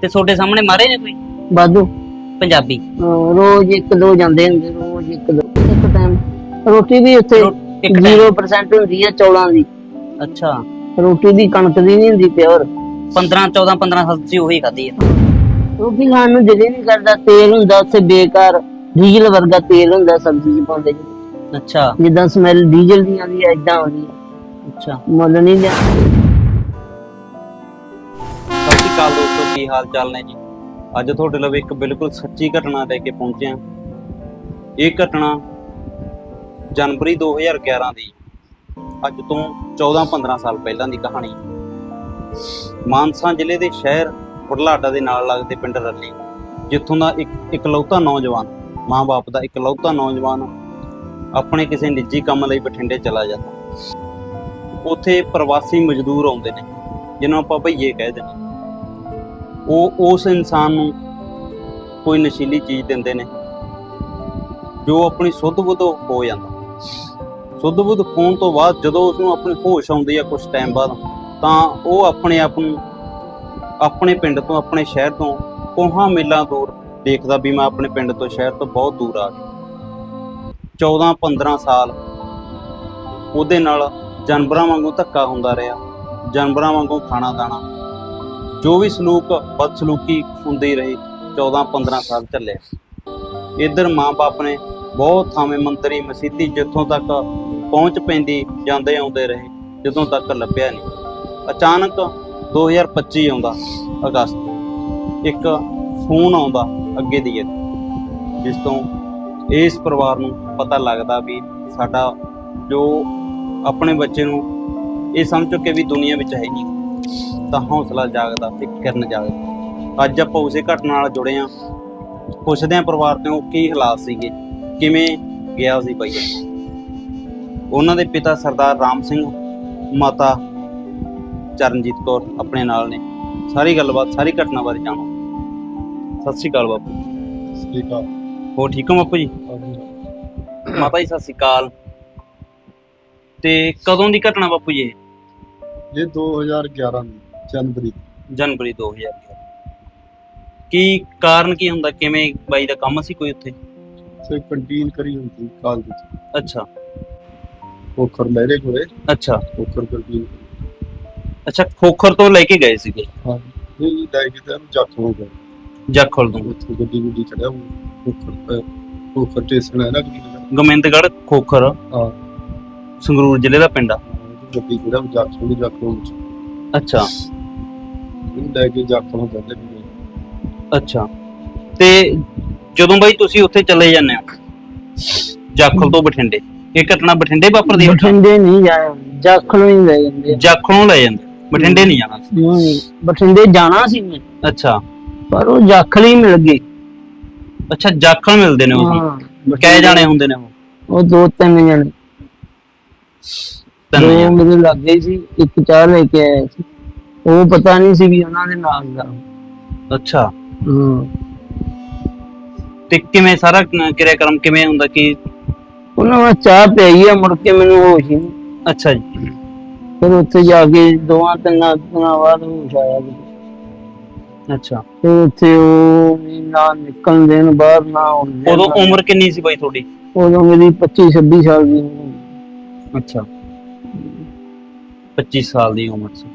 ਤੇ ਤੁਹਾਡੇ ਸਾਹਮਣੇ ਮਾਰੇ ਨੇ ਕੋਈ? ਵਾਧੂ। ਪੰਜਾਬੀ। ਰੋਜ਼ ਇੱਕ ਦੋ ਜਾਂਦੇ ਹੁੰਦੇ ਰੋਜ਼ ਇੱਕ ਦੋ। ਇੱਕ ਟਾਈਮ ਰੋਟੀ ਵੀ ਉੱਥੇ ਰੋ- ਇੱਕ time? 0% ਹੁੰਦੀ ਹੈ ਚੌਲਾਂ ਦੀ। ਅੱਛਾ। ਰੋਟੀ ਦੀ ਕਣਕ ਦੀ ਨਹੀਂ ਹੁੰਦੀ ਪਿਓਰ। 15 14 15 ਸਾਲ ਤੁਸੀਂ ਉਹੀ ਖਾਧੀ ਆ। ਰੋਟੀ ਖਾਣ ਨੂੰ ਦਿਲ ਹੀ ਨਹੀਂ ਕਰਦਾ ਤੇਲ ਹੁੰਦਾ ਉੱਥੇ ਬੇਕਾਰ। ਡੀਜ਼ਲ ਵਰਗਾ ਤੇਲ ਹੁੰਦਾ ਸਬਜ਼ੀ 'ਚ ਪਾਉਂਦੇ ਜੀ। ਅੱਛਾ। ਜਿੱਦਾਂ ਸਮੈਲ ਡੀਜ਼ਲ ਦੀ ਆਉਂਦੀ ਹੈ ਇਦਾਂ ਆਉਂਦੀ ਹੈ ਅੱਛਾ। ਮੁੱਲ ਨਹੀਂ ਲਿਆ। ਕੀ ਹਾਲ ਚਾਲ ਨੇ ਜੀ? ਅੱਜ ਤੁਹਾਡੇ ਲਈ ਇੱਕ ਬਿਲਕੁਲ ਸੱਚੀ ਘਟਨਾ ਲੈ ਕੇ ਪਹੁੰਚੇ ਹਾਂ। ਇਹ ਘਟਨਾ ਜਨਵਰੀ 2011 ਦੀ, ਅੱਜ ਤੋਂ 14-15 ਸਾਲ ਪਹਿਲਾਂ ਦੀ ਕਹਾਣੀ। ਮਾਨਸਾ ਜ਼ਿਲ੍ਹੇ ਦੇ ਸ਼ਹਿਰ ਬੁਢਲਾਡਾ ਦੇ ਨਾਲ ਲੱਗਦੇ ਪਿੰਡ ਰੱਲੀ, ਜਿੱਥੋਂ ਦਾ ਇੱਕ ਇਕਲੌਤਾ ਨੌਜਵਾਨ, ਮਾਂ-ਬਾਪ ਦਾ ਇਕਲੌਤਾ ਨੌਜਵਾਨ ਆਪਣੇ ਕਿਸੇ ਨਿੱਜੀ ਕੰਮ ਲਈ ਬਠਿੰਡੇ ਚਲਾ ਜਾਂਦਾ। ਉੱਥੇ ਪ੍ਰਵਾਸੀ ਮਜ਼ਦੂਰ ਆਉਂਦੇ ਨੇ, ਜਿਹਨਾਂ ਆਪਾਂ ਭਈਏ ਕਹਿ ਦਿੰਦੇ। ਉਹ ਉਸ ਇਨਸਾਨ ਨੂੰ ਕੋਈ ਨਸ਼ੀਲੀ ਚੀਜ਼ ਦਿੰਦੇ ਨੇ, ਜੋ ਆਪਣੀ ਸੁੱਧ ਬੁੱਧ ਹੋ ਜਾਂਦਾ। ਸੁੱਧ ਬੁੱਧ ਹੋਣ ਤੋਂ ਬਾਅਦ ਜਦੋਂ ਉਸ ਨੂੰ ਆਪਣੀ ਹੋਸ਼ ਆਉਂਦੀ ਹੈ ਕੁਝ ਟਾਈਮ ਬਾਅਦ, ਤਾਂ ਉਹ ਆਪਣੇ ਆਪ ਨੂੰ ਆਪਣੇ ਪਿੰਡ ਤੋਂ, ਆਪਣੇ ਸ਼ਹਿਰ ਤੋਂ ਕੋਹਾਂ ਮੇਲਾਂ ਦੂਰ ਦੇਖਦਾ ਵੀ ਮੈਂ ਆਪਣੇ ਪਿੰਡ ਤੋਂ, ਸ਼ਹਿਰ ਤੋਂ ਬਹੁਤ ਦੂਰ ਆ ਗਿਆ। 14 15 ਸਾਲ ਉਹਦੇ ਨਾਲ ਜਾਨਵਰਾਂ ਵਾਂਗੂ ਧੱਕਾ ਹੁੰਦਾ ਰਿਹਾ, ਜਾਨਵਰਾਂ ਵਾਂਗੂ ਖਾਣਾ ਦਾਣਾ ਜੋ ਵੀ ਸਲੂਕ ਬਦਸਲੂਕੀ ਹੁੰਦੀ ਰਹੀ 14 15 ਸਾਲ ਚੱਲੇ। ਇਧਰ ਮਾਂ-ਬਾਪ ਨੇ ਬਹੁਤ ਥਾਵੇਂ ਮੰਤਰੀ ਮਸੀਤੀ ਜਿੱਥੋਂ ਤੱਕ ਪਹੁੰਚ ਪੈਂਦੀ ਜਾਂਦੇ ਆਉਂਦੇ ਰਹੇ ਜਦੋਂ ਤੱਕ ਲੱਭਿਆ ਨਹੀਂ। ਅਚਾਨਕ 2025 ਆਉਂਦਾ ਅਗਸਤ। ਇੱਕ ਫੋਨ ਆਉਂਦਾ ਅੱਗੇ ਦੀ ਅੱਗੇ, ਜਿਸ ਤੋਂ ਇਸ ਪਰਿਵਾਰ ਨੂੰ ਪਤਾ ਲੱਗਦਾ ਵੀ ਸਾਡਾ ਜੋ ਆਪਣੇ ਬੱਚੇ ਨੂੰ ਇਹ ਸਮਝ ਚੁੱਕੇ ਵੀ ਦੁਨੀਆ ਵਿੱਚ ਹੈਗੀ ਤਾਂ ਹੌਸਲਾ ਜਾਗਦਾ ਤੇ ਕਿਰਨ ਜਾਗਦਾ। ਅੱਜ ਆਪਾਂ ਉਸੇ ਘਟਨਾ ਨਾਲ ਜੁੜੇ ਆ। ਪੁੱਛਦੇ ਆ ਪਰਿਵਾਰ ਤੋਂ ਕੀ ਹਾਲਾਤ ਸੀਗੇ? ਕਿਵੇਂ ਗਿਆ ਸੀ ਭਈਆ ਉਹਨਾਂ ਦੇ ਪਿਤਾ ਸਰਦਾਰ ਰਾਮ ਸਿੰਘ ਮਾਤਾ ਚਰਨਜੀਤ ਕੌਰ ਆਪਣੇ ਨਾਲ ਨੇ। ਸਾਰੀ ਗੱਲਬਾਤ ਸਾਰੀ ਘਟਨਾ ਬਾਰੇ ਜਾਣੋ। ਸਤਿ ਸ਼੍ਰੀ ਅਕਾਲ ਬਾਪੂ। ਠੀਕ ਆ ਹੋ ਠੀਕ ਹੋ ਬਾਪੂ ਜੀ? ਮਾਤਾ ਜੀ ਸਤਿ ਸ਼੍ਰੀ ਅਕਾਲ। ਤੇ ਕਦੋਂ ਦੀ ਘਟਨਾ ਬਾਪੂ ਜੀ ਇਹ? ਇਹ 2011 ਦੀ ਜਨਵਰੀ ਜਨਵਰੀ 2011 ਕੀ ਕਾਰਨ ਕੀ ਹੁੰਦਾ? ਕਿਵੇਂ ਬਾਈ ਦਾ ਕੰਮ ਸੀ ਕੋਈ ਉੱਥੇ? ਤੇ ਕੰਟੀਨ ਕਰੀ ਹੁੰਦੀ ਕਾਲਜ ਵਿੱਚ ਅੱਛਾ। ਖੋਖਰ ਲਹਿਰੇ ਕੋਲੇ। ਅੱਛਾ। ਖੋਖਰ ਕੰਟੀਨ ਅੱਛਾ ਖੋਖਰ ਤੋਂ ਲੈ ਕੇ ਗਏ ਸੀਗੇ? ਹਾਂ ਇਹ ਲੈ ਕੇ ਤਾਂ ਜੱਟ ਹੋ ਗਿਆ ਜਾਖਲ ਤੋਂ। ਉੱਥੇ ਗੱਡੀ ਗੁੱਡੀ ਚੜਿਆ ਅਹ, ਖੋਖਰ ਸਟੇਸ਼ਨ ਹੈ ਨਾ ਗੱਡੀ ਦਾ। ਗੋਬਿੰਦਗੜ੍ਹ ਖੋਖਰ। ਹਾਂ। ਸੰਗਰੂਰ ਜ਼ਿਲ੍ਹੇ ਦਾ ਪਿੰਡ ਆ। ਗੱਡੀ ਜਿਹੜਾ ਜੱਟ ਨੂੰ ਜੱਟ ਨੂੰ ਅੱਛਾ। ਇਹਨੂੰ ਲੈ ਕੇ ਜੱਟ ਨੂੰ ਕਹਿੰਦੇ ਵੀ ਅੱਛਾ। ਤੇ ਜਦੋਂ ਬਾਈ ਤੁਸੀਂ ਉੱਥੇ ਚਲੇ ਜਾਂਦੇ ਹੋ ਜਾਖਲ ਤੋਂ ਬਠਿੰਡੇ ਇਹ ਘਟਨਾ ਬਠਿੰਡੇ ਵਾਪਰਦੀ ਹੈ? ਬਠਿੰਡੇ ਨਹੀਂ ਜਾਇਆ ਜਾਖਲੋਂ ਹੀ ਲੈ ਜਾਂਦੇ ਆ। ਜਾਖਲੋਂ ਲੈ ਜਾਂਦੇ? ਬਠਿੰਡੇ ਨਹੀਂ ਜਾਣਾ ਸੀ? ਨਹੀਂ, ਨਹੀਂ, ਬਠਿੰਡੇ ਜਾਣਾ ਸੀ ਮੈਂ। ਅੱਛਾ। ਪਰ ਉਹ ਜਾਖਲ ਹੀ ਮਿਲ ਗਏ। ਅੱਛਾ ਜਾਖਲ ਮਿਲਦੇ ਨੇ ਉਹ। ਹਾਂ ਕਹੇ ਜਾਣੇ ਹੁੰਦੇ ਨੇ ਉਹ? ਉਹ ਦੋ ਤਿੰਨ ਜਣੇ। ਜਾਣੇ। ਮੇਰੇ ਲੱਗੇ ਸੀ ਇੱਕ ਚਾਹ ਲੈ ਕੇ ਆਇਆ ਸੀ। ਉਹ ਪਤਾ ਨਹੀਂ ਸੀ ਵੀ ਉਹਨਾਂ ਦੇ ਨਾਲ ਦਾ। ਅੱਛਾ। ਹਾਂ। ਤੇ ਕਿਵੇਂ ਸਾਰਾ ਕਿਰਿਆਕਰਮ ਕਿਵੇਂ ਹੁੰਦਾ ਕਿ? ਉਹਨਾਂ ਨੇ ਚਾਹ ਪਿਆਈ ਆ ਮੁੜ ਕੇ ਮੈਨੂੰ ਹੋਸ਼ ਹੀ ਨਹੀਂ। ਅੱਛਾ ਜੀ। ਫਿਰ ਉੱਥੇ ਜਾ ਕੇ ਦੋਵਾਂ ਤਿੰਨਾਂ ਦਿਨਾਂ ਬਾਅਦ ਹੋਸ਼ ਆਇਆ ਮੈਨੂੰ। ਅੱਛਾ। ਫਿਰ ਉੱਥੇ ਉਹ ਵੀ ਨਾ ਨਿਕਲਣ ਦੇਣ ਬਾਹਰ ਨਾ ਆਉਣ ਦੇਣ। ਉਦੋਂ ਨਾ- ਉਮਰ ਕਿੰਨੀ ਸੀ ਬਾਈ ਤੁਹਾਡੀ? ਉਦੋਂ ਮੇਰੀ 25 26 ਸਾਲ ਦੀ ਉਮਰ ਅੱਛਾ। 25 ਸਾਲ ਦੀ ਉਮਰ ਸੀ।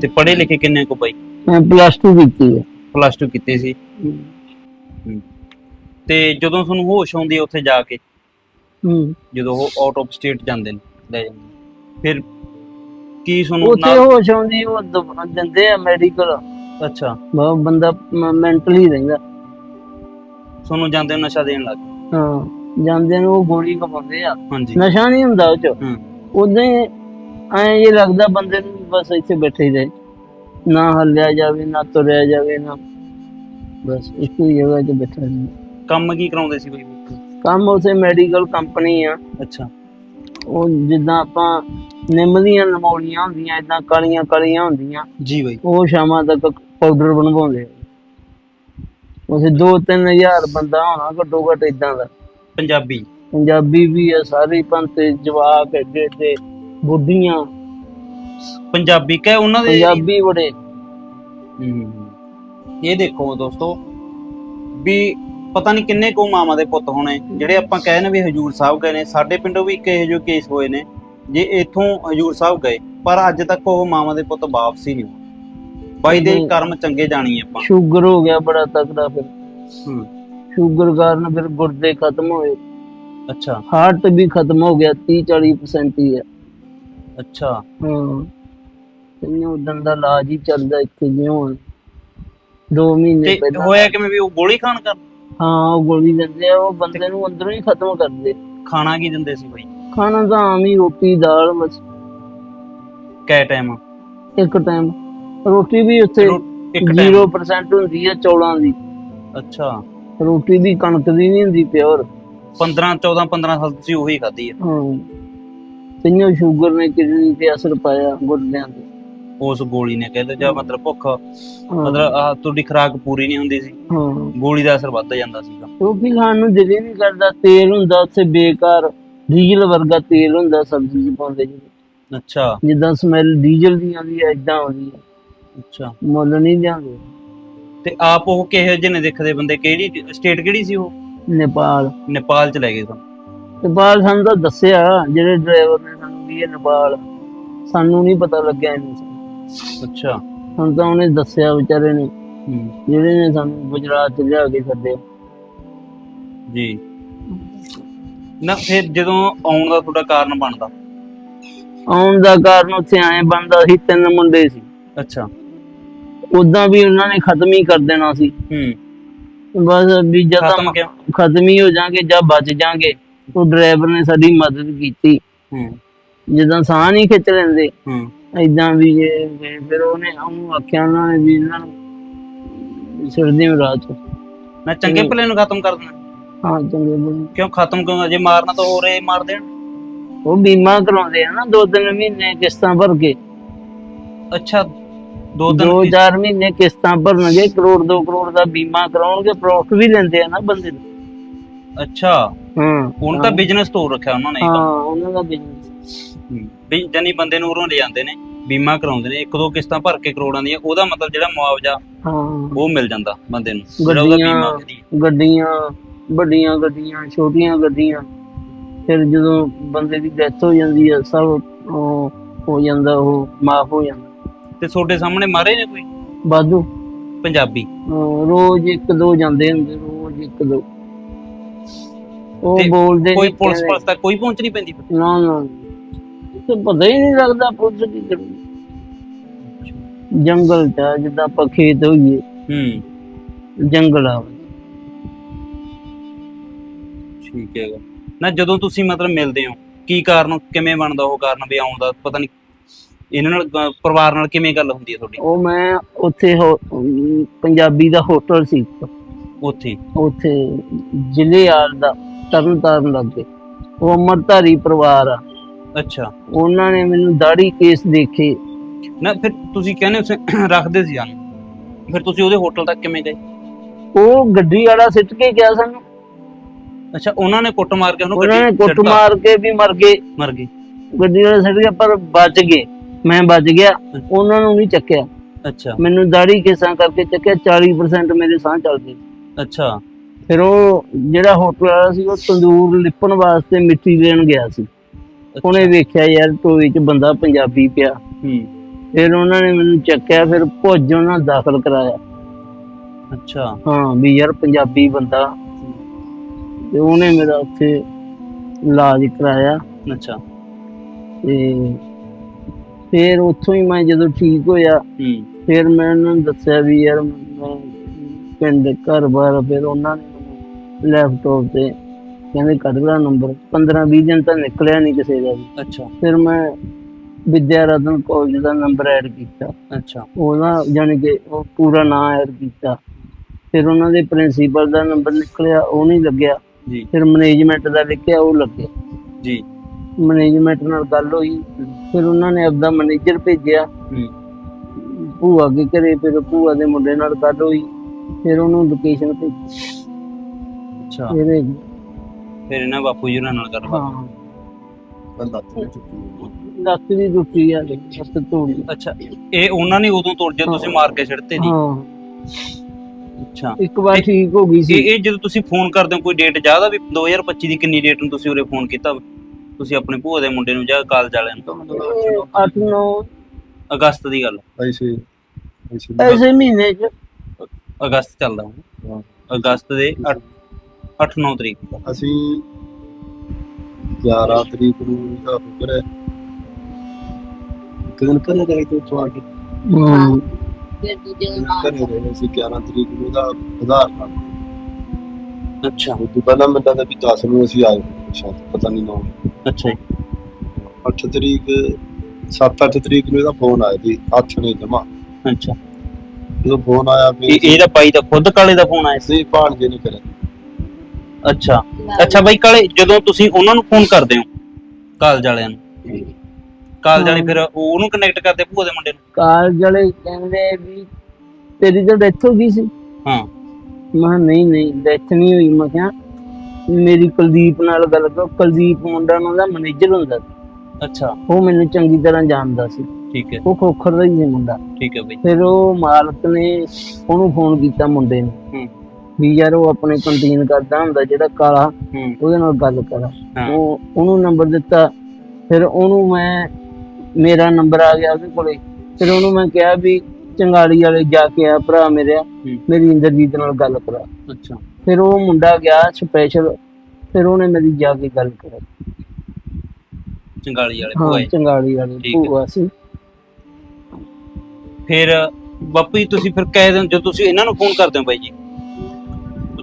ਤੇ ਪੜ੍ਹੇ ਲਿਖੇ ਕਿੰਨੇ ਕੋ ਬਾਈ? ਮੈਂ ਪਲੱਸ 2 ਕੀਤੀ ਹੈ। ਪਲੱਸ 2 ਕੀਤੀ ਸੀ। ਤੇ ਜਦੋਂ ਤੁਹਾਨੂੰ ਹੋਸ਼ ਆਉਂਦੀ ਹੈ ਉੱਥੇ ਜਾ ਕੇ? ਹੂੰ। ਜਦੋਂ ਉਹ ਆਊਟ ਆਫ ਸਟੇਟ ਜਾਂਦੇ ਨੇ ਲੈ ਜਾਂਦੇ ਨੇ, ਫਿਰ ਕੀ ਤੁਹਾਨੂੰ ਉੱਥੇ ਨਾਲ ਹੋਸ਼ ਆਉਂਦੀ ਉਹ ਦਵਾ- ਦਿੰਦੇ ਆ ਮੈਡੀਕਲ ਅੱਛਾ। ਬਹੁਤ ਬੰਦਾ ਮੈਂਟਲੀ ਰਹਿੰਦਾ। ਤੁਹਾਨੂੰ ਜਾਂਦੇ ਨੂੰ ਨਸ਼ਾ ਦੇਣ ਲੱਗ ਗਏ। ਹਾਂ। ਜਾਂਦੇ ਨੂੰ ਉਹ ਗੋਲੀ ਖਵਾਉਂਦੇ ਆ। ਹਾਂਜੀ। ਨਸ਼ਾ ਨਹੀਂ ਹੁੰਦਾ ਉਹ ਚ। ਹੂੰ। ਉਦਾਂ ਹੀ ਐ ਇਹ ਲੱਗਦਾ ਬੰਦੇ ਨੂੰ ਬਸ ਇੱਥੇ ਬੈਠੇ ਹੀ ਰਹੇ। ਨਾ ਹੱਲਿਆ ਜਾਵੇ ਨਾ ਤੁਰਿਆ ਜਾਵੇ ਨਾ ਬਸ ਇੱਕੋ ਹੀ ਜਗ੍ਹਾ 'ਤੇ ਬੈਠਾ ਰਹੇ ਕੰਮ ਕੀ ਕਰਾਉਂਦੇ ਸੀ ਬਾਈ? ਕੰਮ ਉਸੇ ਮੈਡੀਕਲ ਕੰਪਨੀ ਆ। ਅੱਛਾ। ਉਹ ਜਿੱਦਾਂ ਆਪਾਂ ਨਿੰਮ ਦੀਆਂ ਨਮੋਲੀਆਂ ਹੁੰਦੀਆਂ ਇਦਾਂ ਕਾਲੀਆਂ ਕਾਲੀਆਂ ਹੁੰਦੀਆਂ। ਜੀ ਬਾਈ। ਉਹ ਸ਼ਾਮਾਂ ਤੱਕ ਪਾਊਡਰ ਬਣਵਾਉਂਦੇ। ਉਸੇ 2-3000 ਬੰਦਾ ਹੋਣਾ ਘੱਟੋ ਘੱਟ ਇਦਾਂ ਦਾ। ਪੰਜਾਬੀ। ਪੰਜਾਬੀ ਵੀ ਆ ਸਾਰੇ ਪੰਥ ਜਵਾਕ ਏਡੇ ਏਡੇ ਬੁੱਢੀਆਂ ਪੰਜਾਬੀ ਕਹੇ ਉਹਨਾਂ ਦੇ ਪੰਜਾਬੀ ਬੜੇ। ਹੂੰ। ਇਹ ਦੇਖੋ ਦੋਸਤੋ ਵੀ ਪਤਾ ਨਹੀਂ ਕਿੰਨੇ ਕੁ ਮਾਮਾ ਦੇ ਪੁੱਤ ਹੋਣੇ ਜਿਹੜੇ ਆਪਾਂ ਕਹੇ ਨੇ ਵੀ ਹਜੂਰ ਸਾਹਿਬ ਗਏ ਨੇ। ਸਾਡੇ ਪਿੰਡੋਂ ਵੀ ਇੱਕ ਇਹੋ ਜਿਹੇ ਕੇਸ ਹੋਏ ਨੇ ਜੇ ਇੱਥੋਂ ਹਜੂਰ ਸਾਹਿਬ ਗਏ ਪਰ ਅੱਜ ਤੱਕ ਉਹ ਮਾਮਾ ਦੇ ਪੁੱਤ ਵਾਪਸ ਹੀ ਨਹੀਂ ਬਾਈ ਦੇ। ਕਰਮ ਚੰਗੇ ਜਾਣੀ ਆਪਾਂ। ਸ਼ੂਗਰ ਹੋ ਗਿਆ ਬੜਾ ਤਕੜਾ ਫਿਰ। ਹੂੰ। ਸ਼ੂਗਰ ਕਾਰਨ ਫਿਰ ਗੁਰਦੇ ਖਤਮ ਹੋਏ। ਅੱਛਾ। ਹਾਰਟ ਵੀ ਖਤਮ ਹੋ ਗਿਆ 30 40% ਹੀ ਹੈ। ਅੱਛਾ। ਹਾਂ। ਤੈਨੂੰ ਦੰਦਾ ਇਲਾਜ ਹੀ ਚੱਲਦਾ ਇੱਥੇ ਜਿਉਂ ਦੋ ਮਹੀਨੇ ਤੇ ਪਹਿਲਾਂ ਹੋਇਆ ਕਿਵੇਂ ਵੀ ਉਹ ਗੋਲੀ ਖਾਣ ਕਰ ਹਾਂ ਉਹ ਗੋਲੀ ਦਿੰਦੇ ਆ ਉਹ ਬੰਦੇ ਨੂੰ ਅੰਦਰੋਂ ਹੀ ਖਤਮ ਕਰਦੇ ਖਾਣਾ ਕੀ ਦਿੰਦੇ ਸੀ ਬਾਈ? ਖਾਣਾ ਤਾਂ ਆਮ ਹੀ ਰੋਟੀ ਦਾਲ ਬਸ। ਕੈ ਟਾਈਮ ਇੱਕ ਟਾਈਮ ਰੋਟੀ ਵੀ ਉੱਥੇ ਇੱਕ ਟਾਈਮ 0% ਹੁੰਦੀ ਹੈ ਚੌਲਾਂ ਦੀ। ਅੱਛਾ। ਰੋਟੀ ਵੀ ਕਣਕ ਦੀ ਨਹੀਂ ਹੁੰਦੀ ਪਿਓਰ 15 14 15 ਸਾਲ ਤੁਸੀਂ ਉਹੀ ਖਾਧੀ ਹੈ ਹਾਂ। ਤੈਨੂੰ ਸ਼ੂਗਰ ਨੇ ਕਿਡਨੀ ਤੇ ਅਸਰ ਪਾਇਆ ਗੁਰਦਿਆਂ ਤੇ। ਉਸ ਗੋਲੀ ਨੇ ਕਹਿੰਦੇ ਜਾਂ ਮਤਲਬ ਭੁੱਖ ਮਤਲਬ ਆਹ ਤੁਹਾਡੀ ਖੁਰਾਕ ਪੂਰੀ ਨਹੀਂ ਹੁੰਦੀ ਸੀ। ਹਾਂ। ਗੋਲੀ ਦਾ ਅਸਰ ਵੱਧਦਾ ਜਾਂਦਾ ਸੀਗਾ। ਰੋਟੀ ਖਾਣ ਨੂੰ ਦਿਲ ਹੀ ਨਹੀਂ ਕਰਦਾ ਤੇਲ ਹੁੰਦਾ ਉੱਥੇ ਬੇਕਾਰ। ਡੀਜ਼ਲ ਵਰਗਾ ਤੇਲ ਹੁੰਦਾ ਸਬਜ਼ੀ ਚ ਪਾਉਂਦੇ ਜਿਹੜੇ ਅੱਛਾ। ਜਿੱਦਾਂ ਸਮੈਲ ਡੀਜ਼ਲ ਦੀ ਆਉਂਦੀ ਹੈ ਇਦਾਂ ਆਉਂਦੀ ਹੈ ਅੱਛਾ। ਮੁੱਲ ਨਹੀਂ ਜਾਂਦੇ ਤੇ ਆਪ ਉਹ ਕਿਹੋ ਜਿਹੇ ਨੇ ਦੇਖਦੇ ਬੰਦੇ? ਕਿਹੜੀ ਸਟੇਟ ਕਿਹੜੀ ਸੀ ਉਹ? ਨੇਪਾਲ। ਨੇਪਾਲ ਚ ਲੈ ਗਏ ਸਨ ਨੇਪਾਲ ਸਾਨੂੰ ਤਾਂ ਦੱਸਿਆ ਜਿਹੜੇ ਡਰਾਈਵਰ ਨੇ ਸਾਨੂੰ ਵੀ ਇਹ ਨੇਪਾਲ। ਸਾਨੂੰ ਨਹੀਂ ਪਤਾ ਲੱਗਿਆ ਇਹਨੂੰ। ਅੱਛਾ। ਹੁਣ ਤਾਂ ਉਹਨੇ ਦੱਸਿਆ ਵਿਚਾਰੇ ਨੇ। ਜਿਹੜੇ ਨੇ ਸਾਨੂੰ ਗੁਜਰਾਤ ਲਿਆ ਕੇ ਛੱਡਿਆ ਜੀ। ਨਾ ਫਿਰ ਜਦੋਂ ਆਉਣ ਦਾ ਤੁਹਾਡਾ ਕਾਰਨ ਬਣਦਾ? ਆਉਣ ਦਾ ਕਾਰਨ ਉੱਥੇ ਆਏ ਬੰਦਾ ਸੀ ਤਿੰਨ ਮੁੰਡੇ ਸੀ। ਅੱਛਾ। ਉਦਾਂ ਵੀ ਉਹਨਾਂ ਨੇ ਖਤਮ ਹੀ ਕਰ ਦੇਣਾ ਸੀ। ਹੂੰ। ਬਸ ਵੀ ਜਦ ਖਤਮ ਹੀ ਹੋ ਜਾਾਂਗੇ ਜਾਂ ਬਚ ਜਾਾਂਗੇ ਉਹ ਡਰਾਈਵਰ ਨੇ ਸਾਡੀ ਮਦਦ ਕੀਤੀ। ਹੂੰ। ਜਿੱਦਾਂ ਸਾਹ ਨਹੀਂ ਖਿੱਚ ਲੈਂਦੇ ਹੂੰ। ਐਦਾਂ ਵੀ ਵੀ ਫਿਰ ਉਹਨੇ ਉਹਨੂੰ ਆਖਿਆ ਉਹਨਾਂ ਨੇ ਵੀ ਇਹਨਾਂ ਨੂੰ ਸਰਦੀ ਰਾਤ ਨਾ। ਚੰਗੇ ਭਲੇ ਨੂੰ ਖਤਮ ਕਰ ਦੇਣਾ ਹਾਂ ਚੰਗੇ ਬਣੇ। ਕਿਉਂ ਖਤਮ ਕਿਉਂ ਜੇ ਮਾਰਨਾ ਤਾਂ ਹੋਰ ਮਾਰ ਦੇਣ। ਉਹ ਬੀਮਾ ਕਰਾਉਂਦੇ ਆ ਨਾ ਦੋ ਤਿੰਨ ਮਹੀਨੇ ਕਿਸ਼ਤਾਂ ਭਰ ਕੇ। ਅੱਛਾ ਦੋ ਦਿਨ ਦੋ ਚਾਰ ਮਹੀਨੇ ਕਿਸ਼ਤਾਂ ਭਰਨਗੇ ਕਰੋੜ ਦੋ ਕਰੋੜ ਦਾ ਬੀਮਾ ਕਰਾਉਣਗੇ ਪ੍ਰੋਫਿਟ ਵੀ ਲੈਂਦੇ ਆ ਨਾ ਬੰਦੇ ਨੂੰ। ਅੱਛਾ। ਹਾਂ। ਹੁਣ ਤਾਂ ਬਿਜ਼ਨਸ ਤੋੜ ਰੱਖਿਆ ਉਹਨਾਂ ਨੇ ਇਹ ਹਾਂ। ਉਹਨਾਂ ਦਾ ਬਿਜ਼ਨਸ। ਵੀ ਜਾਨੀ ਬੰਦੇ ਨੂੰ ਉਰੋਂ ਲੈ ਜਾਂਦੇ ਨੇ ਬੀਮਾ ਕਰਾਉਂਦੇ ਨੇ ਇੱਕ ਦੋ ਕਿਸ਼ਤਾਂ ਭਰ ਕੇ ਕਰੋੜਾਂ ਦੀਆਂ ਉਹਦਾ ਮਤਲਬ ਜਿਹੜਾ ਮੁਆਵਜ਼ਾ ਹਾਂ। ਉਹ ਮਿਲ ਜਾਂਦਾ ਬੰਦੇ ਨੂੰ ਜਿਹੜਾ ਉਹਦਾ ਗੱਡੀਆਂ ਬੀਮਾ ਗੱਡੀਆਂ ਵੱਡੀਆਂ ਗੱਡੀਆਂ ਛੋਟੀਆਂ ਗੱਡੀਆਂ ਫਿਰ ਜਦੋਂ ਬੰਦੇ ਦੀ ਡੈਥ ਹੋ ਜਾਂਦੀ ਹੈ ਸਭ ਉਹ ਹੋ ਜਾਂਦਾ ਉਹ ਮਾਫ ਹੋ ਜਾਂਦਾ। ਤੇ ਤੁਹਾਡੇ ਸਾਹਮਣੇ ਮਾਰੇ ਨੇ ਕੋਈ? ਵਾਧੂ। ਪੰਜਾਬੀ। ਅਹ ਰੋਜ਼ ਇੱਕ ਦੋ ਜਾਂਦੇ ਹੁੰਦੇ ਰੋਜ਼ ਇੱਕ ਦੋ। ਉਹ ਤੇ ਬੋਲਦੇ ਕੋਈ ਪੁਲਿਸ ਕਹਿੰਦੇ। ਪੁਲਿਸ ਤੱਕ ਕੋਈ ਪਹੁੰਚ ਨਹੀਂ ਪੈਂਦੀ ਨਾ ਨਾ ਤੇ ਪਤਾ ਹੀ ਨਹੀਂ ਲੱਗਦਾ ਪੁਲਿਸ ਕੀ ਕਰੂ ਜੰਗਲ ਚ ਆ, ਜਿੱਦਾਂ ਆਪਾਂ ਖੇਤ ਹੋਈਏ। ਹੂੰ। ਜੰਗਲ ਆ। ਠੀਕ ਹੈਗਾ ਨਾ ਜਦੋਂ ਤੁਸੀਂ ਮਤਲਬ ਮਿਲਦੇ ਹੋ ਕੀ ਕਾਰਨ ਕਿਵੇਂ ਬਣਦਾ ਉਹ ਕਾਰਨ ਵੀ ਆਉਣ ਦਾ? ਪਤਾ ਨਹੀਂ ਇਹਨਾਂ ਨਾਲ ਅਹ, ਪਰਿਵਾਰ ਨਾਲ ਕਿਵੇਂ ਗੱਲ ਹੁੰਦੀ ਹੈ ਤੁਹਾਡੀ? ਉਹ ਮੈਂ ਉੱਥੇ ਹੋ- ਅਮ, ਪੰਜਾਬੀ ਦਾ ਹੋਟਲ ਸੀ। ਇੱਕ, ਉੱਥੇ। ਉੱਥੇ ਜ਼ਿਲ੍ਹੇ ਆਲ ਦਾ। ਤਰਨ ਤਾਰਨ ਲੱਗੇ। ਉਹ ਅਮਰਧਾਰੀ ਪਰਿਵਾਰ ਆ। ਅੱਛਾ। ਉਹਨਾਂ ਨੇ ਮੈਨੂੰ ਦਾੜੀ ਕੇਸ ਦੇਖੇ। ਨਾ ਫਿਰ ਤੁਸੀਂ ਕਹਿੰਦੇ ਉਸੇ ਰੱਖਦੇ ਸੀ ਜਾਨ ਫਿਰ ਤੁਸੀਂ ਉਹਦੇ ਹੋਟਲ ਤੱਕ ਕਿਵੇਂ ਗਏ? ਉਹ ਗੱਡੀ ਵਾਲਾ ਸਿੱਟ ਕੇ ਗਿਆ ਸਾਨੂੰ। ਅੱਛਾ ਉਹਨਾਂ ਨੇ ਕੁੱਟ ਮਾਰ ਕੇ ਉਹਨੂੰ ਉਹਨਾਂ ਨੇ ਕੁੱਟ ਮਾਰ ਕੇ ਵੀ ਮਰ ਗਏ। ਮਰ ਗਈ ਗੱਡੀ ਵਾਲਾ ਸਿੱਟ ਗਿਆ ਪਰ ਬਚ ਗਏ। ਮੈਂ ਬਚ ਗਿਆ। ਉਹਨਾਂ ਨੂੰ ਨਹੀਂ ਚੱਕਿਆ। ਅੱਛਾ। ਮੈਨੂੰ ਦਾੜੀ ਕੇਸਾਂ ਕਰਕੇ ਚੱਕਿਆ 40% ਮੇਰੇ ਸਾਹ ਚੱਲਦੇ। ਅੱਛਾ। ਫਿਰ ਉਹ ਜਿਹੜਾ ਹੋਟਲ ਵਾਲਾ ਸੀ ਉਹ ਤੰਦੂਰ ਲਿਪਣ ਵਾਸਤੇ ਮਿੱਟੀ ਲੈਣ ਗਿਆ ਸੀ। ਉਹਨੇ ਵੇਖਿਆ ਯਾਰ ਟੋਏ 'ਚ ਬੰਦਾ ਪੰਜਾਬੀ ਪਿਆ। ਹੂੰ। ਫਿਰ ਉਹਨਾਂ ਨੇ ਮੈਨੂੰ ਚੱਕਿਆ ਫਿਰ ਭੁੱਜ ਉਹਨਾਂ ਦਾਖਲ ਕਰਾਇਆ। ਅੱਛਾ। ਹਾਂ ਵੀ ਯਾਰ ਪੰਜਾਬੀ ਬੰਦਾ। ਤੇ ਉਹਨੇ ਮੇਰਾ ਉੱਥੇ ਇਲਾਜ ਕਰਾਇਆ। ਅੱਛਾ। ਤੇ ਫਿਰ ਉੱਥੋਂ ਹੀ ਮੈਂ ਜਦੋਂ ਠੀਕ ਹੋਇਆ ਫਿਰ ਮੈਂ ਉਹਨਾਂ ਨੂੰ ਦੱਸਿਆ ਵੀ ਯਾਰ ਮੈਂ ਪਿੰਡ ਘਰ-ਬਾਰ ਫਿਰ ਉਹਨਾਂ ਨੇ ਲੈਪਟਾਪ ਤੇ ਕਹਿੰਦੇ ਲੈ ਨੰਬਰ 15-20 ਦਿਨ ਤਾਂ ਨਿਕਲਿਆ ਨਹੀਂ ਕਿਸੇ ਦਾ ਵੀ। ਅੱਛਾ। ਫਿਰ ਮੈਂ ਵਿਦਿਆ ਰਤਨ ਕਾਲਜ ਦਾ ਨੰਬਰ ਐਡ ਕੀਤਾ। ਅੱਛਾ। ਉਹਦਾ ਜਾਣੀ ਕਿ ਉਹ ਪੂਰਾ ਨਾਂ ਐਡ ਕੀਤਾ। ਫਿਰ ਉਹਨਾਂ ਦੇ ਪ੍ਰਿੰਸੀਪਲ ਦਾ ਨੰਬਰ ਨਿਕਲਿਆ ਉਹ ਨਹੀਂ ਲੱਗਿਆ। ਜੀ। ਫਿਰ ਮੈਨੇਜਮੈਂਟ ਦਾ ਲਿਖਿਆ ਉਹ ਲੱਗਿਆ। ਜੀ। ਮੈਨੇਜਮੈਂਟ ਨਾਲ ਗੱਲ ਹੋਈ। ਫਿਰ ਉਹਨਾਂ ਨੇ ਆਪਦਾ ਮੈਨੇਜਰ ਭੇਜਿਆ। ਹੂੰ। ਭੂਆ ਕੇ ਘਰੇ ਫਿਰ ਭੂਆ ਦੇ ਮੁੰਡੇ ਨਾਲ ਗੱਲ ਹੋਈ। ਫਿਰ ਉਹਨੂੰ ਲੋਕੇਸ਼ਨ ਭੇਜੀ। ਅੱਛਾ। ਫਿਰ ਇਹ- ਫਿਰ ਇਹਨਾਂ ਬਾਪੂ ਜੀ ਉਹਨਾਂ ਨਾਲ ਗੱਲਬਾਤ। ਹਾਂ। ਚੁੱਕੀ ਲੱਤ ਦੀ ਟੁੱਟੀ ਆ ਲੱਤ ਤੋੜੀ। ਅੱਛਾ ਇਹ ਉਹਨਾਂ ਨੇ ਉਦੋਂ ਤੋੜ ਜੇ ਤੁਸੀਂ ਮਾਰ ਕੇ ਛੱਡਤੇ ਜੀ? ਹਾਂ। ਅੱਛਾ। ਇੱਕ ਵਾਰ ਠੀਕ ਹੋ ਗਈ ਇਹ ਸੀ। ਇਹ ਜਦੋਂ ਤੁਸੀਂ ਫੋਨ ਕਰਦੇ ਹੋ ਕੋਈ ਡੇਟ ਜ਼ਿਆਦਾ ਵੀ 2025 ਦੀ ਕਿੰਨੀ ਡੇਟ ਨੂੰ ਤੁਸੀਂ ਉਰੇ ਫੋਨ ਕੀਤਾ? ਤੁਸੀਂ ਆਪਣੇ ਭੂਆ ਦੇ ਮੁੰਡੇ ਨੂੰ ਜਾਂ ਕਾਲਜ ਵਾਲਿਆਂ ਨੂੰ? 8 9 ਅਗਸਤ ਦੀ ਗੱਲ ਐਸੇ ਐਸੇ ਐਸੇ ਮਹੀਨੇ ਚ। ਅਗਸਤ ਚੱਲਦਾ। ਹੁਣ ਹਾਂ। ਅਗਸਤ ਦੇ 8 9 ਤਰੀਕ ਦਾ ਅਸੀਂ 11 ਤਰੀਕ ਨੂੰ ਦਾ ਹੁਕਰ ਹੈ। ਇੱਕ ਦਿਨ ਘਰੇ ਗਏ ਤੇ ਉੱਥੋਂ ਆ ਕੇ। ਹਮ, ਫਿਰ ਦੂਜੇ ਦਿਨ ਘਰੇ ਰਹੇ ਸੀ 11 ਤਰੀਕ ਨੂੰ ਦਾ ਆਧਾਰ ਕਾਰਡ ਅੱਛਾ। ਉਹ ਤੋਂ ਪਹਿਲਾਂ ਮੈਨੂੰ ਲੱਗਦਾ ਵੀ 10 ਨੂੰ ਅਸੀਂ ਆਏ ਹੋਏ ਸ਼ਾਇਦ ਪਤਾ ਨਹੀਂ ਨਾ। ਅੱਛਾ ਜੀ। 8 ਤਰੀਕ 7-8 ਤਰੀਕ ਨੂੰ ਇਹਦਾ ਫੋਨ ਆਇਆ ਸੀ ਹੱਥ ਨੇ ਜਮਾ। ਅੱਛਾ। ਜਦੋਂ ਫੋਨ ਆਇਆ ਇਹ ਵੀ ਇਹਦਾ ਬਾਈ ਦਾ ਖੁਦ ਕਾਲੇ ਦਾ ਫੋਨ ਆਇਆ ਸੀ? ਅਸੀਂ ਭਾਣਜੇ ਨੇ ਕਰਿਆ। ਅੱਛਾ। ਅੱਛਾ ਬਾਈ ਕਾਲੇ ਜਦੋਂ ਤੁਸੀਂ ਉਹਨਾਂ ਨੂੰ ਫੋਨ ਕਰਦੇ ਹੋ ਕਾਲਜ ਵਾਲਿਆਂ ਨੂੰ? ਕਾਲਜ ਵਾਲੇ ਫਿਰ ਉਹ- ਉਹਨੂੰ ਕਨੈਕਟ ਕਰਦੇ ਭੂਆ ਦੇ ਮੁੰਡੇ ਨੂੰ? ਕਾਲਜ ਵਾਲੇ ਕਹਿੰਦੇ ਵੀ ਤੇਰੀ ਤਾਂ ਡੈਥ ਹੋ ਗਈ ਸੀ। ਹਾਂ। ਮੈਂ ਕਿਹਾ ਨਹੀਂ ਨਹੀਂ ਡੈਥ ਨਹੀਂ ਹੋਈ। ਮੈਂ ਕਿਹਾ ਮੇਰੀ ਕੁਲਦੀਪ ਨਾਲ ਗੱਲ ਕਰੋ। ਕੁਲਦੀਪ ਮੁੰਡਾ ਉਹਨਾਂ ਦਾ ਮੈਨੇਜਰ ਹੁੰਦਾ ਸੀ। ਅੱਛਾ। ਉਹ ਮੈਨੂੰ ਚੰਗੀ ਤਰ੍ਹਾਂ ਜਾਣਦਾ ਸੀ। ਠੀਕ ਹੈ। ਉਹ ਖੋਖਰ ਦਾ ਹੀ ਸੀ ਮੁੰਡਾ। ਠੀਕ ਹੈ ਬਾਈ। ਫਿਰ ਉਹ ਮਾਲਕ ਨੇ ਉਹਨੂੰ ਫੋਨ ਕੀਤਾ ਮੁੰਡੇ ਨੂੰ। ਹੂੰ। ਵੀ ਯਾਰ ਉਹ ਆਪਣੇ ਕੰਟੀਨ ਕਰਦਾ ਹੁੰਦਾ ਜਿਹੜਾ ਕਾਲਾ ਹੂੰ। ਉਹਦੇ ਨਾਲ ਗੱਲ ਕਰ। ਹਾਂ। ਉਹ ਉਹਨੂੰ ਨੰਬਰ ਦਿੱਤਾ ਫਿਰ ਉਹਨੂੰ ਮੈਂ ਮੇਰਾ ਨੰਬਰ ਆ ਗਿਆ ਉਹਦੇ ਕੋਲੇ। ਫਿਰ ਉਹਨੂੰ ਮੈਂ ਕਿਹਾ ਵੀ ਚੰਗਾਲੀ ਵਾਲੇ ਜਾ ਕੇ ਆ ਭਰਾ ਮੇਰਿਆ ਮੇਰੀ ਇੰਦਰਜੀਤ ਨਾਲ ਗੱਲ ਕਰਾ। ਅੱਛਾ। ਫਿਰ ਉਹ ਮੁੰਡਾ ਗਿਆ ਸਪੈਸ਼ਲ ਫਿਰ ਉਹਨੇ ਮੇਰੀ ਜਾ ਕੇ ਗੱਲ ਕਰਾਈ। ਚੰਗਾਲੀ ਵਾਲੇ ਹਾਂ ਵਾਲੇ ਠੀਕ ਹੈ। ਭੂਆ ਸੀ। ਫਿਰ ਬਾਪੂ ਜੀ ਤੁਸੀਂ ਫਿਰ ਕਹਿ ਦਿਓ ਜਦੋਂ ਤੁਸੀਂ ਇਹਨਾਂ ਨੂੰ ਫੋਨ ਕਰਦੇ ਹੋ ਬਾਈ ਜੀ।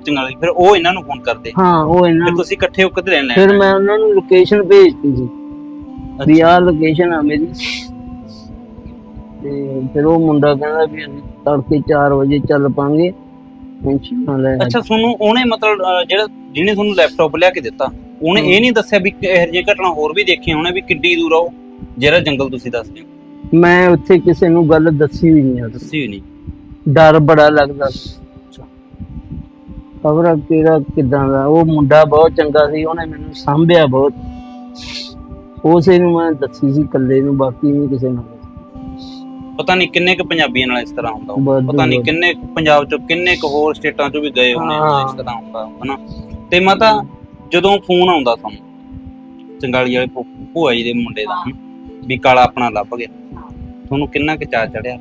ਉਹ ਚੰਗਾਲੀ ਫਿਰ ਉਹ ਇਹਨਾਂ ਨੂੰ ਫੋਨ ਕਰਦੇ। ਹਾਂ ਉਹ ਇਹਨਾਂ ਫਿਰ ਤੁਸੀਂ ਇਕੱਠੇ ਹੋ ਕਿੱਥੇ ਰਹਿਣ ਫਿਰ ਮੈਂ ਉਹਨਾਂ ਨੂੰ ਲੋਕੇਸ਼ਨ ਭੇਜਤੀ ਸੀ ਵੀ ਆਹ ਲੋਕੇਸ਼ਨ ਆ ਮੇਰੀ। ਤੇ ਫਿਰ ਉਹ ਮੁੰਡਾ ਕਹਿੰਦਾ ਵੀ ਅਸੀਂ ਤੜਕੇ 4 ਵਜੇ ਚੱਲ ਪਾਂਗੇ। ਟੈਨਸ਼ਨ ਲੈ ਅੱਛਾ ਤੁਹਾਨੂੰ ਉਹਨੇ ਮਤਲਬ ਅਹ, ਜਿਹੜਾ ਜਿਹਨੇ ਤੁਹਾਨੂੰ ਲੈਪਟਾਪ ਲਿਆ ਕੇ ਦਿੱਤਾ ਉਹਨੇ ਇਹ ਨਹੀਂ ਦੱਸਿਆ ਵੀ ਇਹੋ ਜਿਹੀ ਘਟਨਾ ਹੋਰ ਵੀ ਦੇਖੀਆਂ ਹੋਣੇ ਵੀ ਕਿੱਡੀ ਦੂਰ ਆ ਉਹ ਜਿਹੜਾ ਜੰਗਲ ਤੁਸੀਂ ਦੱਸਦੇ ਹੋ? ਮੈਂ ਉੱਥੇ ਕਿਸੇ ਨੂੰ ਗੱਲ ਦੱਸੀ ਵੀ ਨਹੀਂ। ਦੱਸੀ ਹੋਈ ਨਹੀਂ। ਡਰ ਬੜਾ ਲੱਗਦਾ। ਸੀ ਖਬਰ ਕਿਹੜਾ ਕਿਦਾਂ ਦਾ? ਉਹ ਮੁੰਡਾ ਬਹੁਤ ਚੰਗਾ ਸੀ ਉਹਨੇ ਮੈਨੂੰ ਸਾਂਭਿਆ ਬਹੁਤ। ਉਸੇ ਨੂੰ ਮੈਂ ਦੱਸੀ ਸੀ ਇਕੱਲੇ ਨੂੰ ਬਾਕੀ ਨਹੀਂ ਕਿਸੇ ਨੂੰ ਪਤਾ ਨਹੀਂ ਕਿੰਨੇ ਕੁ ਪੰਜਾਬੀਆਂ ਨਾਲ ਇਸ ਤਰ੍ਹਾਂ ਹੁੰਦਾ ਹੋਊ। ਵਾਧੂ ਪਤਾ ਨਹੀਂ ਵਾਧੂ। ਕਿੰਨੇ ਕੁ ਪੰਜਾਬ ਚੋਂ ਕਿੰਨੇ ਕੁ ਹੋਰ ਸਟੇਟਾਂ ਚੋਂ ਵੀ ਗਏ ਹੋਣੇ ਆ। ਇਸ ਤਰ੍ਹਾਂ ਹੁੰਦਾ ਹਨਾ? ਤੇ ਮਾਤਾ ਜਦੋਂ ਫੋਨ ਆਉਂਦਾ ਸਾਨੂੰ ਚੰਗਾਲੀ ਵਾਲੇ ਭੂ- ਭੂਆ ਜੀ ਦੇ ਮੁੰਡੇ ਦਾ ਹਨਾ, ਵੀ ਕਾਲਾ ਆਪਣਾ ਲੱਭ ਗਿਆ। ਤੁਹਾਨੂੰ ਕਿੰਨਾ ਕੁ ਚਾਅ ਚੜਿਆ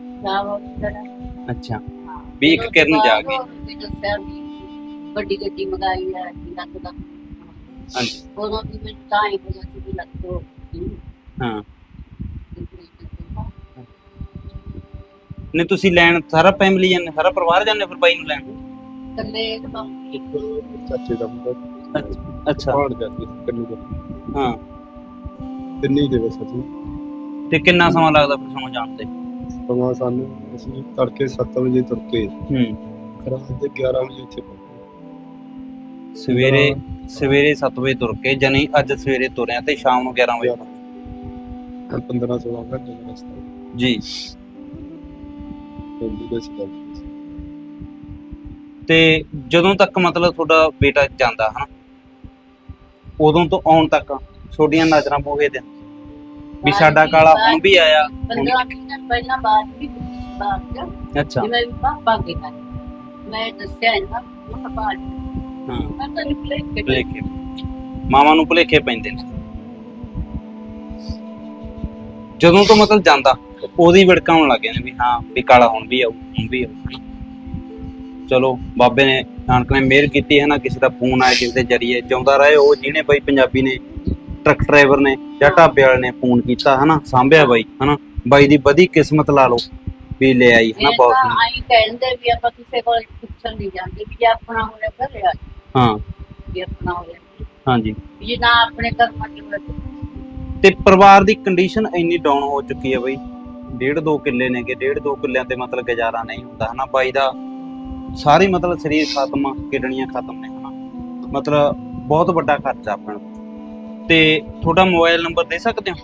ਅੱਛਾ। ਵੀ ਇੱਕ ਕਿਰਨ ਜਾ ਕੇ ਵੀ ਦੱਸਿਆ ਵੀ ਵੱਡੀ ਗੱਡੀ ਮੰਗਾਈ ਹੈ ਲੱਖ ਦਾ। ਹਾਂਜੀ। ਉਦੋਂ ਵੀ ਮੈਨੂੰ ਤਾਂ ਹੀ ਸੀ ਵੀ ਲੱਖ ਤੋਂ ਹਾਂ। ਨੇ ਤੁਸੀਂ ਲੈਣ ਸਾਰਾ ਫੈਮਿਲੀ ਜਾਂਦੇ ਸਾਰਾ ਪਰਿਵਾਰ ਜਾਂਦੇ ਫਿਰ ਬਾਈ ਨੂੰ ਲੈਣ? ਕੱਲੇ ਕੰਮ ਚਾਚੇ ਦਾ ਮੁੰਡਾ ਅੱਛਾ। ਭਾਣ ਜਾਂਦੀ ਕੰਨੀ ਦਾ। ਹਾਂ। ਤਿੰਨੇ ਹੀ ਦੇ ਬਸ ਅਸੀਂ ਤੇ ਕਿੰਨਾ ਸਮਾਂ ਲੱਗਦਾ ਫਿਰ ਤੁਹਾਨੂੰ ਜਾਣ ਤੇ? ਸਮਾਂ ਸਾਨੂੰ ਅਸੀਂ ਤੜਕੇ 7 ਵਜੇ ਤੁਰ ਕੇ ਹੂੰ। ਰਾਤ ਦੇ 11 ਵਜੇ ਇੱਥੇ ਪਹੁੰਚੇ। ਸਵੇਰੇ ਸਵੇਰੇ 7 ਵਜੇ ਤੁਰ ਕੇ ਜਾਨੀ ਅੱਜ ਸਵੇਰੇ ਤੁਰਿਆ ਤੇ ਸ਼ਾਮ ਨੂੰ 11 ਵਜੇ। 15 16 ਘੰਟੇ ਦਾ ਰਸਤਾ। ਜੀ। ਦੇ ਤੇ ਜਦੋਂ ਤੱਕ ਮਤਲਬ ਤੁਹਾਡਾ ਬੇਟਾ ਜਾਂਦਾ ਹਨਾ? ਉਦੋਂ ਤੋਂ ਆਉਣ ਤੱਕ ਛੋਟੀਆਂ ਨਜ਼ਰਾਂ ਬੂਹੇ ਦੇ ਵੀ ਸਾਡਾ ਕਾਲਾ ਹੁਣ ਵੀ ਆਇਆ 15 ਮਿੰਟ ਪਹਿਲਾਂ ਬਾਅਦ ਵੀ ਪੁਲਿਸ ਬਾਅਦ ਚ ਅੱਛਾ। ਜਿਵੇਂ ਪਾਪਾ ਕੇ ਕਰ ਮੈਂ ਦੱਸਿਆ ਇਹਨਾਂ ਨੂੰ ਬਾਅਦ ਹਾਂ। ਮੈਂ ਤਾਂ ਨਿਕਲੇ ਕਿ ਭੁਲੇਖੇ। ਮਾਵਾਂ ਨੂੰ ਭੁਲੇਖੇ ਪੈਂਦੇ ਨੇ। ਜਦੋਂ ਤੋਂ ਮਤਲਬ ਜਾਂਦਾ ਉਹਦੀ ਵਿੜਕਾਂ ਹੋਣ ਲੱਗ ਨੇ ਵੀ ਹਾਂ ਵੀ ਕਾਲਾ ਹੁਣ ਵੀ ਆਊ ਹੁਣ ਵੀ ਆਊ। ਚਲੋ ਬਾਬੇ ਨੇ ਨਾਨਕ ਨੇ ਮਿਹਰ ਕੀਤੀ ਹੈ ਨਾ ਕਿਸੇ ਦਾ ਫੋਨ ਆਇਆ ਕਿਸੇ ਦੇ ਜਰੀਏ ਜਿਉਂਦਾ ਰਹੇ ਉਹ ਜਿਹਨੇ ਬਾਈ ਪੰਜਾਬੀ ਨੇ ਟਰੱਕ ਡਰਾਈਵਰ ਨੇ ਜਾਂ ਢਾਬੇ ਵਾਲੇ ਨੇ ਫੋਨ ਕੀਤਾ ਹਨਾ ਸਾਂਭਿਆ ਬਾਈ ਹਨਾ। ਬਾਈ ਦੀ ਵਧੀ ਕਿਸਮਤ ਲਾ ਲਓ ਵੀ ਲੈ ਆਈ ਹਨਾ ਇਹ ਬਹੁਤ ਤਾਂ ਸੋਹਣੀ। ਆਈ ਕਹਿੰਦੇ ਵੀ ਆਪਾਂ ਕਿਸੇ ਕੋਲ ਪੁੱਛਣ ਨਹੀਂ ਜਾਂਦੇ ਵੀ ਜੇ ਆਪਣਾ ਹੋਇਆ ਘਰੇ ਆ ਹਾਂ। ਵੀ ਆਪਣਾ ਹੋਇਆ ਹਾਂਜੀ। ਵੀ ਜੇ ਨਾ ਆਪਣੇ ਕਰਮਾਂ ਚ ਹੋਇਆ ਤੇ ਪਰਿਵਾਰ ਦੀ ਕੰਡੀਸ਼ਨ ਇੰਨੀ ਡਾਊਨ ਹੋ ਚੁੱਕੀ ਹੈ ਬਈ। ਡੇਢ ਦੋ ਕਿੱਲੇ ਨੇਗੇ ਡੇਢ ਦੋ ਕਿੱਲਿਆਂ ਤੇ ਮਤਲਬ ਗੁਜ਼ਾਰਾ ਨਹੀਂ ਹੁੰਦਾ ਹਨਾ? ਬਾਈ ਦਾ ਸਾਰੀ ਮਤਲਬ ਸਰੀਰ ਖਤਮ ਆ, ਕਿਡਨੀਆਂ ਖਤਮ ਨੇ ਹਨਾ? ਮਤਲਬ ਬਹੁਤ ਵੱਡਾ ਖਰਚਾ ਆਪਣਾ। ਤੇ ਤੁਹਾਡਾ ਮੋਬਾਈਲ ਨੰਬਰ ਦੇ ਸਕਦੇ ਹੋ?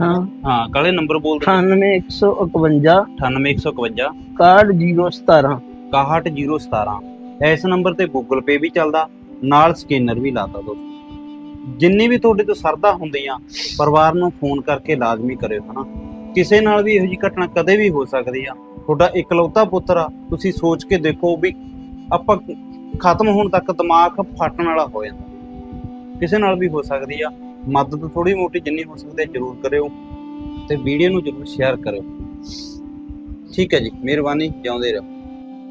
ਹਾਂ। ਹਾਂ ਕਾਲੇ ਨੰਬਰ ਬੋਲ ਦਿਓ 98151 98151 61017 61017 ਇਸ ਨੰਬਰ ਤੇ Google Pay ਵੀ ਚੱਲਦਾ, ਨਾਲ ਸਕੈਨਰ ਵੀ ਲਾਤਾ ਦੋਸਤੋ। ਜਿੰਨੀ ਵੀ ਤੁਹਾਡੇ ਤੋਂ ਸਰਦਾ ਹੁੰਦੀਆਂ, ਪਰਿਵਾਰ ਨੂੰ ਫੋਨ ਕਰਕੇ ਲਾਜ਼ਮੀ ਕਰਿਓ, ਹਨਾ। ਕਿਸੇ ਨਾਲ ਵੀ ਇਹੋ ਜਿਹੀ ਘਟਨਾ ਕਦੇ ਵੀ ਹੋ ਸਕਦੀ ਆ। ਤੁਹਾਡਾ ਇਕਲੌਤਾ ਪੁੱਤਰ ਆ, ਤੁਸੀਂ ਸੋਚ ਕੇ ਦੇਖੋ ਵੀ ਆਪਾਂ ਖਤਮ ਹੋਣ ਤੱਕ ਦਿਮਾਗ ਫਟਣ ਵਾਲਾ ਹੋ ਜਾਂਦਾ। ਕਿਸੇ ਨਾਲ ਵੀ ਹੋ ਸਕਦੀ ਆ। ਮਦਦ ਥੋੜੀ ਮੋਟੀ ਜਿੰਨੀ ਹੋ ਸਕਦੀ ਹੈ ਜ਼ਰੂਰ ਕਰਿਓ ਤੇ ਵੀਡੀਓ ਨੂੰ ਜ਼ਰੂਰ ਸ਼ੇਅਰ ਕਰਿਓ। ਠੀਕ ਹੈ ਜੀ, ਮਿਹਰਬਾਨੀ, ਜਿਉਂਦੇ ਰਹੋ।